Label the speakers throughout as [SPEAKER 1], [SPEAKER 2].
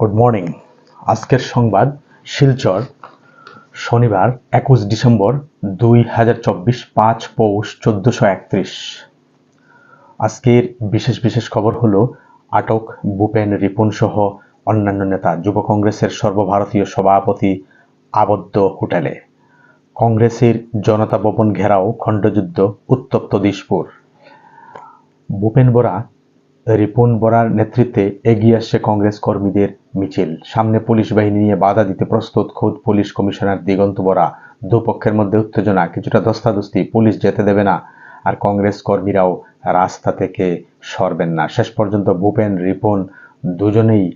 [SPEAKER 1] Good morning আজকের সংবাদ, শিলচর, শনিবার, একুশ ডিসেম্বর দুই হাজার চব্বিশ, পাঁচ পৌষ চোদ্দোশো একত্রিশ। আজকের বিশেষ বিশেষ খবর হলো, আটক ভূপেন রিপুন সহ অন্যান্য নেতা, যুব কংগ্রেসের সর্বভারতীয় সভাপতি আবদ্ধ হোটেলে। কংগ্রেসের জনতা ভবন ঘেরাও খণ্ডযুদ্ধ, উত্তপ্ত দিশপুর। ভূপেন বোরা রিপুন বরার নেতৃত্বে এগিয়ে আসছে কংগ্রেস কর্মীদের মিছিল। সামনে পুলিশ বাহিনী নিয়ে বাধা দিতে প্রস্তুত খোদ পুলিশ কমিশনার দিগন্ত বরা। দুপক্ষের মধ্যে উত্তেজনা, কিছুটা দস্তাদস্তি, পুলিশ যেতে দেবে না। আর কংগ্রেস কর্মীরাও রাস্তা থেকে সরবেন না। শেষ পর্যন্ত ভূপেন, রিপন দুজনেই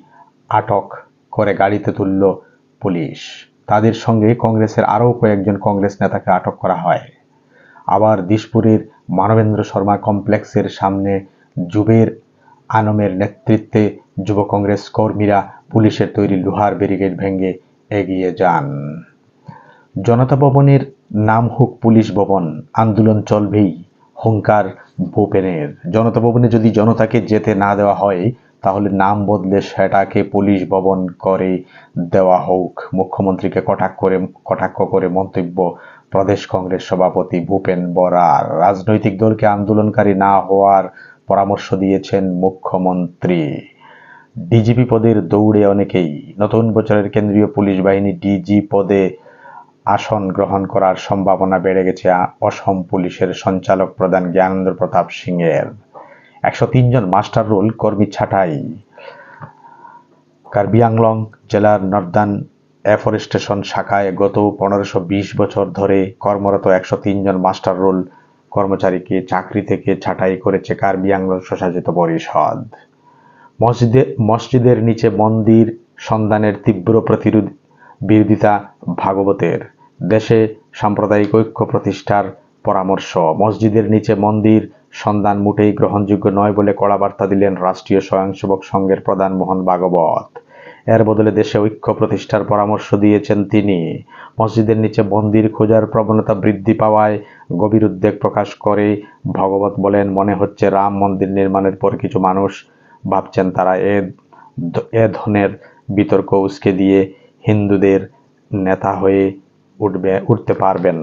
[SPEAKER 1] আটক করে গাড়িতে তুলল পুলিশ। তাদের সঙ্গে কংগ্রেসের আরও কয়েকজন কংগ্রেস নেতাকে আটক করা হয়। আবার দিশপুরের মানবেন্দ্র শর্মা কমপ্লেক্সের সামনে জুবের আনমের নেতৃত্বে যুব কংগ্রেস কর্মীরা পুলিশের তৈরি লোহার ব্যারিকেড ভেঙে এগিয়ে যান। জনতা ভবনের নাম হোক পুলিশ ভবন, আন্দোলন চলবেই, হুঙ্কার ভূপেনের। জনতা ভবনে যদি জনতাকে যেতে না দেওয়া হয়, তাহলে নাম বদলে সেটাকে পুলিশ ভবন করে দেওয়া হোক। মুখ্যমন্ত্রীকে কটাক্ষ করে কটাক্ষ করে মন্তব্য প্রদেশ কংগ্রেস সভাপতি ভূপেন বরার। রাজনৈতিক দলকে আন্দোলনকারী না হওয়ার পরামর্শ দিয়েছেন মুখ্যমন্ত্রী। ডিজিপি পদের দৌড়ে অনেকেই নতুন বছরের কেন্দ্রীয় পুলিশ বাহিনী ডিজি পদে আসন গ্রহণ করার সম্ভাবনা বেড়ে গেছে অসম পুলিশের সঞ্চালক প্রধান জ্ঞানেন্দ্র প্রতাপ সিংয়ের। একশো জন মাস্টার রোল কর্মী ছাঁটাই। কার্বি আংলং জেলার নর্দার্ন এফরেস্টেশন শাখায় গত পনেরোশো বছর ধরে কর্মরত একশো জন মাস্টার রোল কর্মচারীকে চাকরি থেকে ছাঁটাই করেছে কার্বি আংলং স্বশাসিত পরিষদ। মসজিদে, মসজিদের নিচে মন্দির সন্ধানের তীব্র প্রতিরোধ, বিরোধিতা ভাগবতের। দেশে সাম্প্রদায়িক ঐক্য প্রতিষ্ঠার পরামর্শ। মসজিদের নিচে মন্দির সন্ধান মোটেই গ্রহণযোগ্য নয় বলে কড়া বার্তা দিলেন রাষ্ট্রীয় স্বয়ংসেবক সংঘের প্রধান মোহন ভাগবত। এর বদলে দেশে ঐক্য প্রতিষ্ঠার পরামর্শ দিয়েছেন তিনি। মসজিদের নিচে মন্দির খোঁজার প্রবণতা বৃদ্ধি পাওয়ায় গভীর উদ্বেগ প্রকাশ করে ভগবত বলেন, মনে হচ্ছে রাম মন্দির নির্মাণের পর কিছু মানুষ ভাবছেন তারা এ এ ধরনের বিতর্ক উস্কে দিয়ে হিন্দুদের নেতা হয়ে উঠবে, উঠতে পারবেন।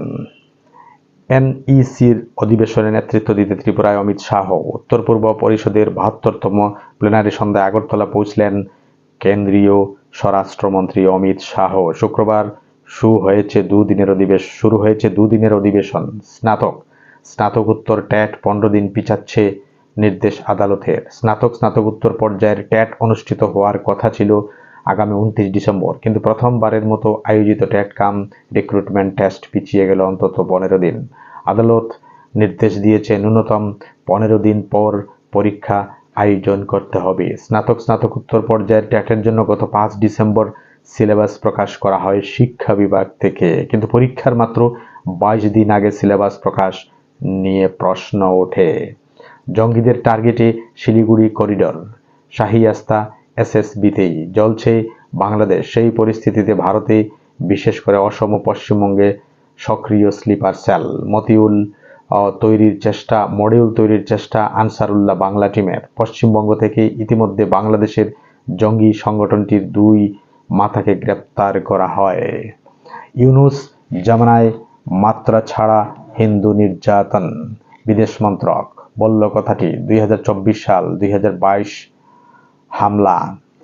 [SPEAKER 1] এনইসির অধিবেশনে নেতৃত্ব দিতে ত্রিপুরায় অমিত শাহ, উত্তর পূর্ব পরিষদের বাহাত্তরতম প্লেনারি সন্ধ্যায় আগরতলা পৌঁছলেন কেন্দ্রীয় স্বরাষ্ট্রমন্ত্রী অমিত শাহ শুক্রবার শু হয়েছে দুদিনের অধিবেশ, শুরু হয়েছে দুদিনের অধিবেশন। স্নাতক। স্নাতকোত্তর ট্যাট পনেরো দিন পিছাচ্ছে নির্দেশ আদালতের। স্নাতক স্নাতকোত্তর পর্যায়ের ট্যাট অনুষ্ঠিত হওয়ার কথা ছিল আগামী উনত্রিশ ডিসেম্বর। কিন্তু প্রথমবারের মতো আয়োজিত ট্যাট কাম রিক্রুটমেন্ট টেস্ট পিছিয়ে গেল অন্তত পনেরো দিন। আদালত নির্দেশ দিয়েছে ন্যূনতম পনেরো দিন পর পরীক্ষা আয়োজন করতে হবে। স্নাতক স্নাতকোত্তর পর্যায়ের ট্যাটের জন্য গত পাঁচ ডিসেম্বর সিলেবাস প্রকাশ করা হয় শিক্ষা বিভাগ থেকে। কিন্তু পরীক্ষার মাত্র বাইশ দিন আগে সিলেবাস প্রকাশ নিয়ে প্রশ্ন ওঠে। জঙ্গিদের টার্গেটে শিলিগুড়ি করিডর। শাহী আস্তা এসএসবিতেই জ্বলছে বাংলাদেশ। সেই পরিস্থিতিতে ভারতে বিশেষ করে অসম পশ্চিমবঙ্গে সক্রিয় স্লিপার সেল। মতিউল তৈরির চেষ্টা মডিউল তৈরির চেষ্টা আনসারুল্লাহ বাংলা টিমের। পশ্চিমবঙ্গ থেকে ইতিমধ্যে বাংলাদেশের জঙ্গি সংগঠনটির দুই মাথাকে গ্রেপ্তার করা হয়। ইউনুস জামানায় মাত্রা ছাড়া হিন্দু নির্যাতন। বিদেশ মন্ত্রক বলল কথাটি, দুই হাজার চব্বিশ সাল দুই হাজার বাইশ হামলা।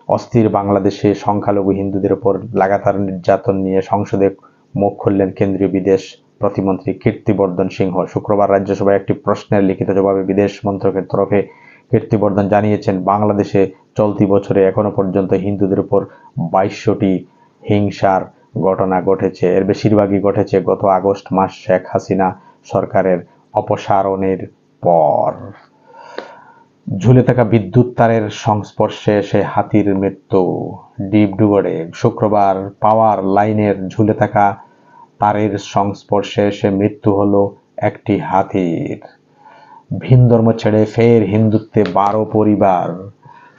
[SPEAKER 1] অস্থির বাংলাদেশে সংখ্যালঘু হিন্দুদের উপর লাগাতার নির্যাতন নিয়ে সংসদে মুখ খুললেন কেন্দ্রীয় বিদেশ প্রতিমন্ত্রী কীর্তিবর্ধন সিংহ। শুক্রবার রাজ্যসভায় একটি প্রশ্নের লিখিত জবাবে বিদেশ মন্ত্রকের তরফে কীর্তিবর্ধন জানিয়েছেন, বাংলাদেশে চলতি বছরে এখনও পর্যন্ত হিন্দুদের উপর বাইশশোটি হিংসার ঘটনা ঘটেছে। এর বেশিরভাগই ঘটেছে গত আগস্ট মাস শেখ হাসিনা সরকারের অপসারণের পর। ঝুলে থাকা বিদ্যুৎ তারের সংস্পর্শে এসে হাতির মৃত্যু ডিবডুগড়ে শুক্রবার পাওয়ার লাইনের ঝুলে থাকা তারের সংস্পর্শে এসে মৃত্যু হলো একটি হাতির। ভিন ধর্ম ছেড়ে ফের হিন্দুত্বে বারো পরিবার।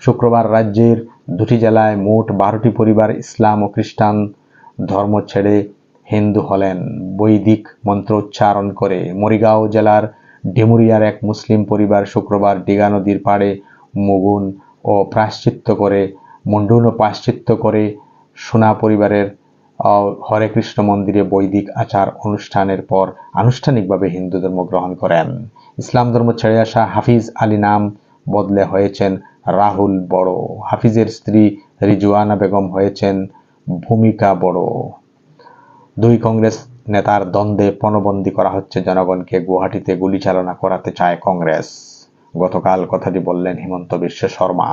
[SPEAKER 1] শুক্রবার রাজ্যের দুটি জেলায় মোট বারোটি পরিবার ইসলাম ও খ্রিস্টান ধর্ম ছেড়ে হিন্দু হলেন। বৈদিক মন্ত্র উচ্চারণ করে মরিগাঁও জেলার ডেমুরিয়ার এক মুসলিম পরিবার শুক্রবার ডিগা নদীর পাড়ে মুগুন ও প্রাশ্চিত্য করে, মুন্ডন ও পাশ্চিত্য করে সোনা পরিবারের হরে কৃষ্ণ মন্দিরে বৈদিক আচার অনুষ্ঠানের পর আনুষ্ঠানিকভাবে হিন্দু ধর্ম গ্রহণ করেন। ইসলাম ধর্ম ছেড়ে আসা হাফিজ আলী নাম বদলে হয়েছেন রাহুল বড়। হাফিজের স্ত্রী রিজুয়ানা বেগম হয়েছেন ভূমিকা বড়। দুই কংগ্রেস নেতার দ্বন্দ্বে পণবন্দী করা হচ্ছে জনগণকে গুয়াহাটিতে গুলি চালনা করাতে চায় কংগ্রেস। গতকাল কথাটি বললেন হিমন্ত বিশ্ব শর্মা।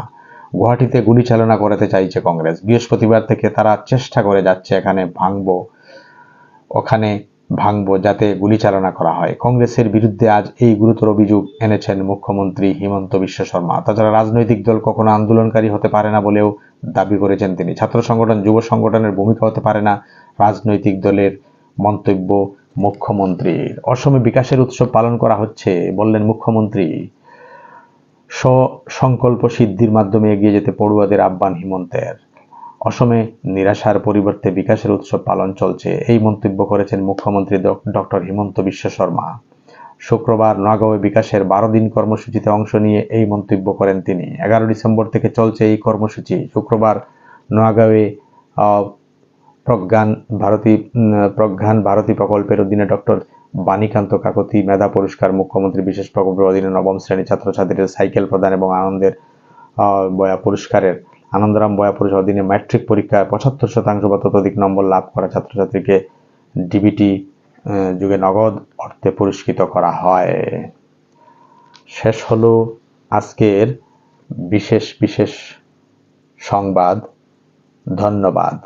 [SPEAKER 1] গুয়াহাটিতে গুলি চালনা করাতে চাইছে কংগ্রেস। বৃহস্পতিবার থেকে তারা চেষ্টা করে যাচ্ছে এখানে ভাঙবো, ওখানে ভাঙবো যাতে গুলি চালনা করা হয়। কংগ্রেসের বিরুদ্ধে আজ এই গুরুতর অভিযোগ এনেছেন মুখ্যমন্ত্রী হিমন্ত বিশ্ব শর্মা। তাছাড়া রাজনৈতিক দল কখনো আন্দোলনকারী হতে পারে না বলেও দাবি করেছেন তিনি। ছাত্র সংগঠন, যুব সংগঠনের ভূমিকা হতে পারে না রাজনৈতিক দলের মন্তব্য মুখ্যমন্ত্রীর। অসমে বিকাশের উৎসব পালন করা হচ্ছে বললেন মুখ্যমন্ত্রী। সংকল্প সিদ্ধির মাধ্যমে এগিয়ে যেতে পড়ুয়াদের আহ্বান হিমন্তের। অসমে নিরাশার পরিবর্তে বিকাশের উৎসব পালন চলছে। এই মন্তব্য করেছেন মুখ্যমন্ত্রী ডক্টর হিমন্ত বিশ্ব শর্মা। শুক্রবার নগাঁওয়ে বিকাশের বারো দিন কর্মসূচিতে অংশ নিয়ে এই মন্তব্য করেন তিনি। এগারো ডিসেম্বর থেকে চলছে এই কর্মসূচি। শুক্রবার নোয়াগাঁওয়ে আহ, প্রজ্ঞান ভারতী প্রজ্ঞান ভারতী প্রকল্পের অধীনে ডক্টর বাণীকান্ত কাকতি, মেধা পুরস্কার, মুখ্যমন্ত্রী, বিশেষ প্রকল্পের অধীনে নবম শ্রেণি ছাত্রছাত্রীদের সাইকেল প্রদান এবং আনন্দের বয়া পুরস্কারের, আনন্দরাম বয়া পুরস্কার অধীনে ম্যাট্রিক পরীক্ষায় পঁচাত্তর শতাংশ বা ততোধিক নম্বর লাভ করা ছাত্রছাত্রীকে ডিবিটি যুগে নগদ অর্থে পুরস্কৃত করা হয়। শেষ হলো আজকের বিশেষ বিশেষ সংবাদ। ধন্যবাদ।